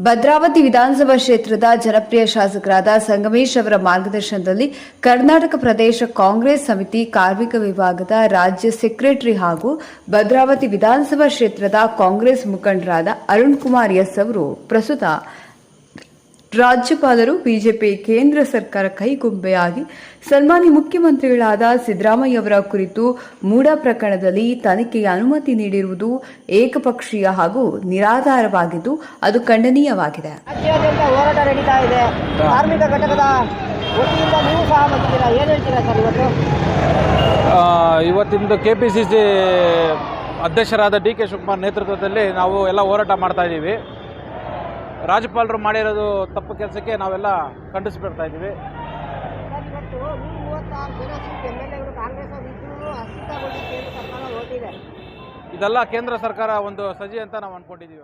ಭದ್ರಾವತಿ ವಿಧಾನಸಭಾ ಕ್ಷೇತ್ರದ ಜನಪ್ರಿಯ ಶಾಸಕರಾದ ಸಂಗಮೇಶ್ ಅವರ ಮಾರ್ಗದರ್ಶನದಲ್ಲಿ ಕರ್ನಾಟಕ ಪ್ರದೇಶ ಕಾಂಗ್ರೆಸ್ ಸಮಿತಿ ಕಾರ್ಮಿಕ ವಿಭಾಗದ ರಾಜ್ಯ ಸೆಕ್ರೆಟರಿ ಹಾಗೂ ಭದ್ರಾವತಿ ವಿಧಾನಸಭಾ ಕ್ಷೇತ್ರದ ಕಾಂಗ್ರೆಸ್ ಮುಖಂಡರಾದ ಅರುಣ್ ಕುಮಾರ್ ಎಸ್ ಅವರು ಪ್ರಸ್ತುತ ರಾಜ್ಯಪಾಲರು ಬಿಜೆಪಿ ಕೇಂದ್ರ ಸರ್ಕಾರ ಕೈಗೊಂಬೆಯಾಗಿ ಸನ್ಮಾನ್ಯ ಮುಖ್ಯಮಂತ್ರಿಗಳಾದ ಸಿದ್ದರಾಮಯ್ಯ ಅವರ ಕುರಿತು ಮೂಡ ಪ್ರಕರಣದಲ್ಲಿ ತನಿಖೆಗೆ ಅನುಮತಿ ನೀಡಿರುವುದು ಏಕಪಕ್ಷೀಯ ಹಾಗೂ ನಿರಾಧಾರವಾಗಿದ್ದು ಅದು ಖಂಡನೀಯವಾಗಿದೆ. ಹೋರಾಟ ನಡೀತಾ ಇದೆ. ಕಾರ್ಮಿಕ ಘಟಕದ ವತಿಯಿಂದ ನೀವು ಸಹ ಏನು ಹೇಳ್ತೀರಾ ಸರ್ ಇವತ್ತು? ಆ, ಇವತ್ತಿಂದು ಕೆ ಪಿ ಸಿ ಸಿ ಅಧ್ಯಕ್ಷರಾದ ಡಿ ಕೆ ಶಿವಕುಮಾರ್ ನೇತೃತ್ವದಲ್ಲಿ ನಾವು ಎಲ್ಲ ಹೋರಾಟ ಮಾಡ್ತಾ ಇದ್ದೀವಿ. ರಾಜ್ಯಪಾಲರು ಮಾಡಿರೋದು ತಪ್ಪು ಕೆಲಸಕ್ಕೆ ನಾವೆಲ್ಲ ಖಂಡಿಸ್ಬಿಡ್ತಾ ಇದ್ದೀವಿ. ಇದೆಲ್ಲ ಕೇಂದ್ರ ಸರ್ಕಾರ ಒಂದು ಸಜಿ ಅಂತ ನಾವು ಅಂದ್ಕೊಂಡಿದ್ದೀವಿ